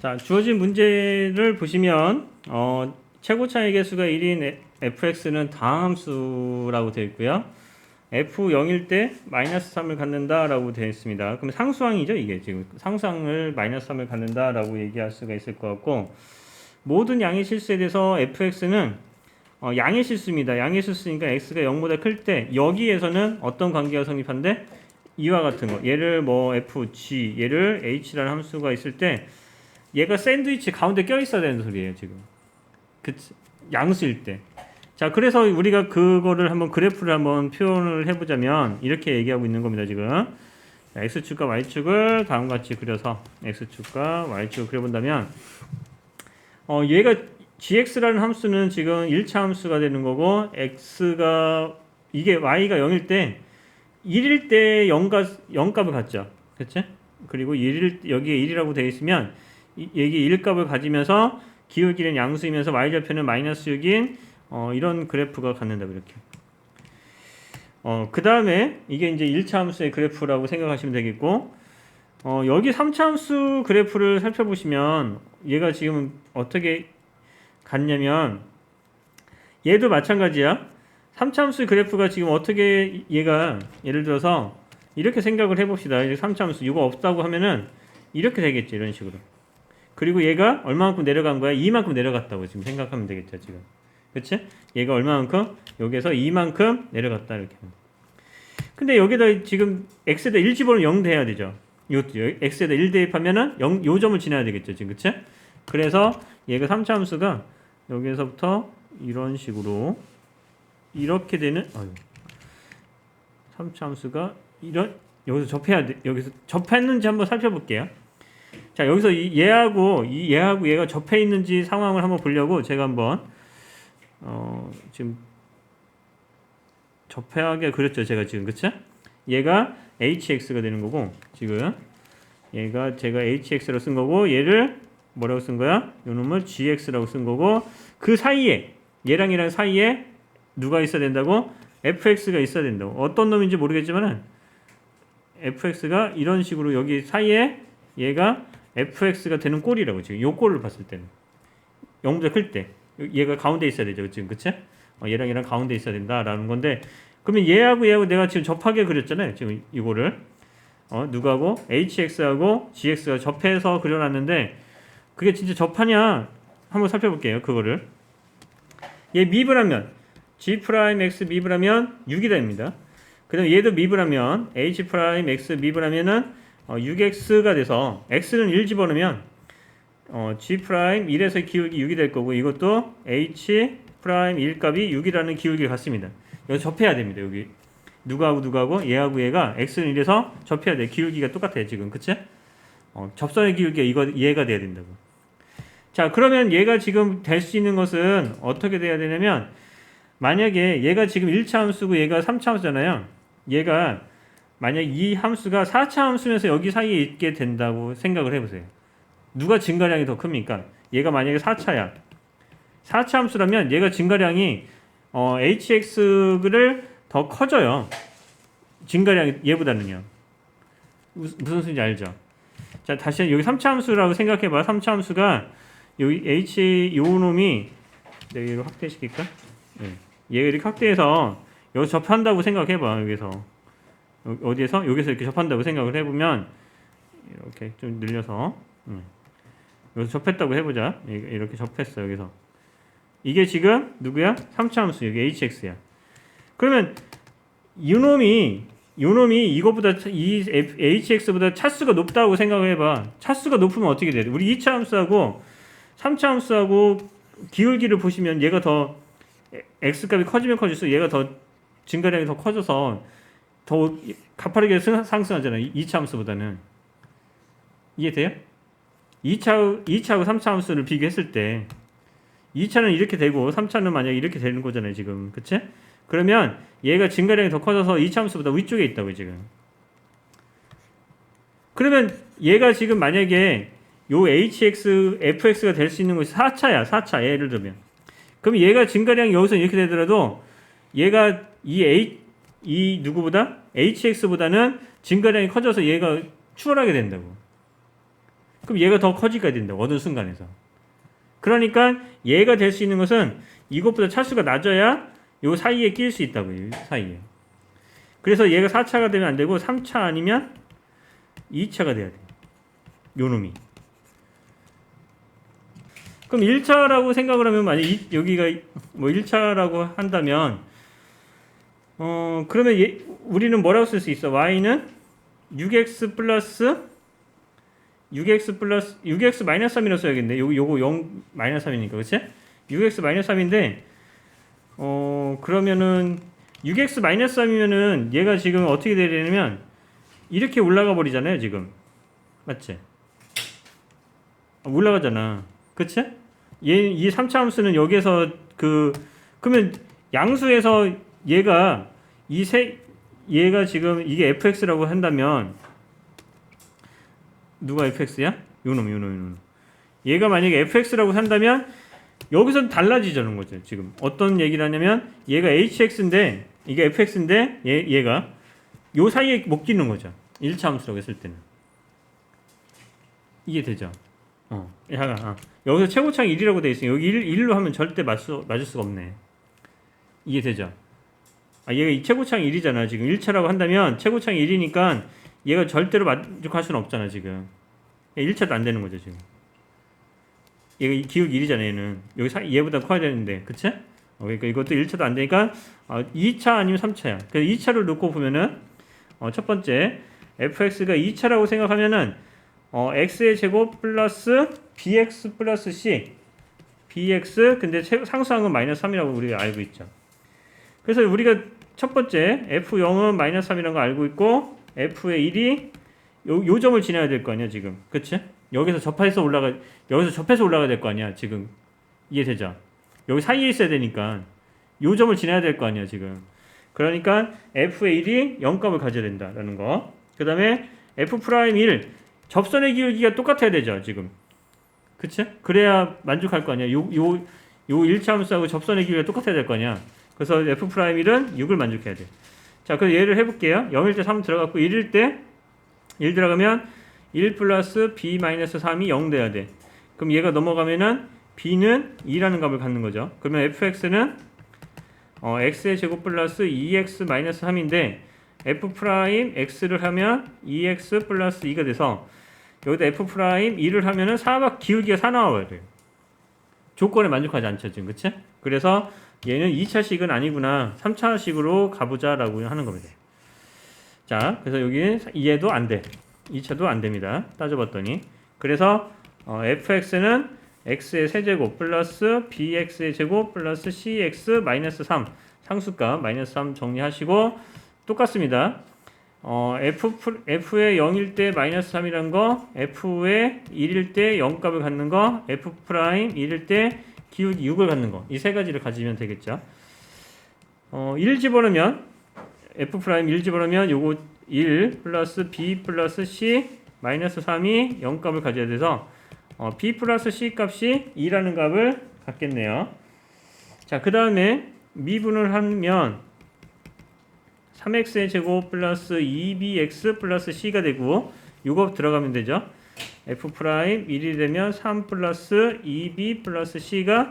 자, 주어진 문제를 보시면 어, 최고 차이 개수가 1인 fx는 다함수라고 되어 있고요. f0일 때 마이너스 3을 갖는다라고 되어 있습니다. 그럼 상수항이죠, 이게 지금 상수항을 마이너스 3을 갖는다라고 얘기할 수가 있을 것 같고 모든 양의 실수에 대해서 fx는 어, 양의 실수입니다. 양의 실수니까 x가 0보다 클 때 여기에서는 어떤 관계가 성립한데 이와 같은 거. 얘를 뭐 f, g, 얘를 h라는 함수가 있을 때 얘가 샌드위치 가운데 껴 있어야 되는 소리예요, 지금. 그 양수일 때. 자, 그래서 우리가 그거를 한번 그래프를 한번 표현을 해보자면 이렇게 얘기하고 있는 겁니다, 지금. 자, x축과 y축을 다음과 같이 그려서 x축과 y축을 그려본다면 어, 얘가 gx라는 함수는 지금 1차 함수가 되는 거고 x가 이게 y가 0일 때 1일 때 0가 0값을 갖죠. 그렇지? 그리고 1일 여기에 1이라고 되어 있으면 이, 여기 1값을 가지면서 기울기는 양수이면서 y좌표는 마이너스 6인 어, 이런 그래프가 갖는다 이렇게. 어, 그 다음에 이게 이제 1차 함수의 그래프라고 생각하시면 되겠고 어, 여기 3차 함수 그래프를 살펴보시면 얘가 지금 어떻게 갔냐면 얘도 마찬가지야. 3차 함수 그래프가 지금 어떻게 얘가 예를 들어서 이렇게 생각을 해봅시다. 이제 3차 함수 이거 없다고 하면은 이렇게 되겠죠. 이런 식으로. 그리고 얘가 얼마만큼 내려간 거야? 이만큼 내려갔다고 지금 생각하면 되겠죠. 지금. 그치? 얘가 얼마만큼? 여기서 이만큼 내려갔다. 이렇게. 근데 여기다 지금 x에다 1 집어넣으면 0 돼야 되죠. 요, x에다 1 대입하면은 0, 요 점을 지나야 되겠죠. 지금. 그치? 그래서 얘가 3차 함수가 여기서부터 이런 식으로 이렇게 되는 아유. 3차 함수가 이런 여기서 접해야 돼. 여기서 접했는지 한번 살펴볼게요. 자, 여기서 이 얘하고 이 얘하고 얘가 접해 있는지 상황을 한번 보려고 제가 한번 어, 지금 접해하게 그렸죠. 제가 지금 그쵸? 얘가 hx가 되는 거고 지금 얘가 제가 hx로 쓴 거고 얘를 뭐라고 쓴 거야? 요 놈을 gx라고 쓴 거고 그 사이에 얘랑 얘랑 사이에 누가 있어야 된다고? fx가 있어야 된다고. 어떤 놈인지 모르겠지만은 fx가 이런 식으로 여기 사이에 얘가 fx가 되는 꼴이라고 지금 요 꼴을 봤을 때는. 0보다 클 때. 얘가 가운데 있어야 되죠 지금. 그치? 어, 얘랑 얘랑 가운데 있어야 된다라는 건데 그러면 얘하고 얘하고 내가 지금 접하게 그렸잖아요 지금 이거를. 어, 누가하고? hx하고 gx가 접해서 그려놨는데 그게 진짜 접하냐? 한번 살펴볼게요 그거를. 얘 미분 하면 g 프라임 x 미분 하면 6이 됩니다. 그 다음에 얘도 미분 하면 h 프라임 x 미분 하면은 어, 6x가 돼서 x는 1 집어넣으면 어, g 프라임 1에서 기울기 6이 될 거고 이것도 h 프라임 1 값이 6이라는 기울기가 같습니다. 여기 접해야 됩니다. 여기 누가하고 누가하고 얘하고 얘가 x는 1에서 접해야 돼. 기울기가 똑같아요. 지금 그치? 어, 접선의 기울기가 이거 얘가 돼야 된다고. 자 그러면 얘가 지금 될 수 있는 것은 어떻게 돼야 되냐면 만약에 얘가 지금 1차 함수고 얘가 3차 함수잖아요. 얘가 만약 이 함수가 4차 함수면서 여기 사이에 있게 된다고 생각을 해보세요. 누가 증가량이 더 큽니까? 얘가 만약에 4차야. 4차 함수라면 얘가 증가량이 어, hx를 더 커져요. 증가량이 얘보다는요. 무슨 소리인지 알죠? 자, 다시 여기 3차 함수라고 생각해 봐. 3차 함수가 여기 h 요 놈이 내가 이거 확대시킬까? 예. 얘가 이렇게 확대해서 여기 접한다고 생각해 봐. 여기서. 어- 어디에서? 여기서 이렇게 접한다고 생각을 해보면 이렇게 좀 늘려서 음. 여기서 접했다고 해보자. 이- 이렇게 접했어 여기서. 이게 지금 누구야? 3차 함수 여기 hx야. 그러면 이놈이 이거보다 차- 이 hx보다 차수가 높다고 생각을 해봐. 차수가 높으면 어떻게 돼? 우리 2차 함수하고 3차 함수하고 기울기를 보시면 얘가 더 x값이 커지면 커질수록 얘가 더 증가량이 더 커져서 더 가파르게 승- 상승하잖아요. 2차 함수보다는. 이해돼요? 2차, 2차하고 3차 함수를 비교했을 때 2차는 이렇게 되고 3차는 만약에 이렇게 되는 거잖아요. 지금. 그치? 그러면 얘가 증가량이 더 커져서 2차 함수보다 위쪽에 있다고요. 지금. 그러면 얘가 지금 만약에 요 hx, fx가 될 수 있는 것이 4차야. 4차. 예를 들면. 그럼 얘가 증가량이 여기서 이렇게 되더라도 얘가 이 h 이 누구보다 hx보다는 증가량이 커져서 얘가 추월하게 된다고. 그럼 얘가 더 커지게 된다. 어느 순간에서. 그러니까 얘가 될 수 있는 것은 이것보다 차수가 낮아야 요 사이에 낄 수 있다고요. 이 사이에. 그래서 얘가 4차가 되면 안 되고 3차 아니면 2차가 돼야 돼. 요 놈이. 그럼 1차라고 생각을 하면 만약 이, 여기가 뭐 1차라고 한다면 어 그러면 얘, 우리는 뭐라고 쓸 수 있어? y는 6x 플러스 6x 플러스 6x 마이너스 3이라고 써야겠네. 요 요거 0 마이너스 3이니까 그렇지? 6x 마이너스 3인데 어 그러면은 6x 마이너스 3이면은 얘가 지금 어떻게 되냐면 이렇게 올라가 버리잖아요, 지금. 맞지? 아, 올라가잖아. 그치? 얘, 이 3차 함수는 여기에서 그, 그러면 양수에서 얘가 이 세, 얘가 지금 이게 fx라고 한다면 누가 fx야? 요놈, 요놈, 요놈. 얘가 만약에 fx라고 한다면 여기서 달라지자는 거죠, 지금. 어떤 얘기를 하냐면 얘가 hx인데 이게 fx인데 얘, 얘가 요 사이에 못 끼는 거죠. 1차 함수라고 했을 때는. 이게 되죠. 어. 야, 아. 여기서 최고창이 1이라고 돼 있으니 여기 1, 1로 하면 절대 맞수 맞을 수가 없네. 이게 되죠. 아, 얘가 이 최고창이 1이잖아. 지금 1차라고 한다면 최고창이 1이니까 얘가 절대로 만족할 수는 없잖아, 지금. 1차도 안 되는 거죠, 지금. 얘가 이 기울기 1이잖아, 얘는. 여기 사, 얘보다 커야 되는데. 그치? 어, 그러니까 이것도 1차도 안 되니까 어, 2차 아니면 3차야. 그래서 2차를 놓고 보면은 어, 첫 번째 fx가 2차라고 생각하면은 어, x의 제곱 플러스 bx 플러스 c bx 근데 최- 상수한 건 마이너스 3이라고 우리가 알고 있죠. 그래서 우리가 첫 번째 f0은 마이너스 3이라는 거 알고 있고 f의 1이 요, 요 점을 지나야 될 거 아니야 지금. 그치? 여기서 접해서 올라가 여기서 접해서 올라가야 될 거 아니야 지금. 이해되죠? 여기 사이에 있어야 되니까 요 점을 지나야 될 거 아니야 지금. 그러니까 f의 1이 0값을 가져야 된다라는 거그 다음에 f 프라임 1 접선의 기울기가 똑같아야 되죠 지금. 그치? 그래야 만족할 거 아니야. 요 요 요 1차 함수하고 접선의 기울기가 똑같아야 될 거 아니야 그래서 f 프라임 1은 6을 만족해야 돼. 자, 그래서 예를 해볼게요. 0일 때 3 들어갔고 1일 때 1 들어가면 1 플러스 b 마이너스 3이 0 돼야 돼. 그럼 얘가 넘어가면은 b는 2라는 값을 갖는 거죠. 그러면 fx는 어, x의 제곱 플러스 2x 마이너스 3인데 f 프라임 x를 하면 2x 플러스 2가 돼서 여기다 f 프라임 2를 하면은 4박 기울기가 4 나와야 돼요. 조건에 만족하지 않죠, 지금 그치? 그래서 얘는 2차식은 아니구나. 3차식으로 가보자 라고 하는 겁니다. 자, 그래서 여기는 얘도 안 돼. 2차도 안 됩니다. 따져봤더니. 그래서 어, fx는 x의 세제곱 플러스 bx의 제곱 플러스 cx 마이너스 3 상수값 마이너스 3 정리하시고 똑같습니다. 어, f, f의 0일 때 마이너스 3이란 거, f의 1일 때 0값을 갖는 거, f 프라임 1일 때 기울기 6을 갖는 거. 이 세 가지를 가지면 되겠죠. 어, 1 집어넣으면 f 프라임 1 집어넣으면 요거 1 플러스 b 플러스 c 마이너스 3이 0값을 가져야 돼서 어, b 플러스 c 값이 2라는 값을 갖겠네요. 자, 그 다음에 미분을 하면 3x의 제곱 플러스 2bx 플러스 c가 되고 요거 들어가면 되죠. F 프라임 1이 되면 3 플러스 2b 플러스 c가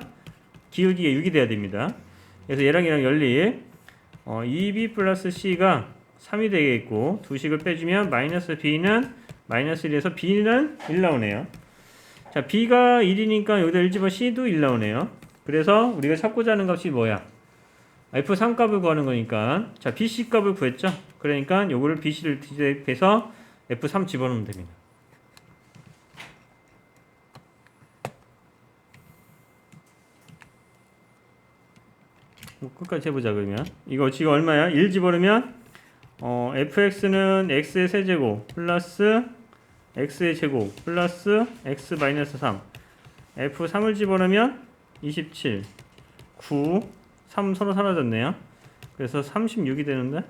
기울기가 6이 돼야 됩니다. 그래서 얘랑 얘랑 열리 어, 2b 플러스 c가 3이 되겠고 두 식을 빼주면 마이너스 b는 마이너스 1에서 b는 1 나오네요. 자 b가 1이니까 여기다 1 집어 c도 1 나오네요. 그래서 우리가 찾고자 하는 값이 뭐야? f3 값을 구하는 거니까 자 bc 값을 구했죠. 그러니까 요거를 bc를 대입해서 f3 집어넣으면 됩니다. 뭐 끝까지 해보자 그러면. 이거 지금 얼마야? 1 집어넣으면 어, fx는 x의 세제곱 플러스 x의 제곱 플러스 x 마이너스 3 f3을 집어넣으면 27 9 3 서로 사라졌네요. 그래서 36이 되는데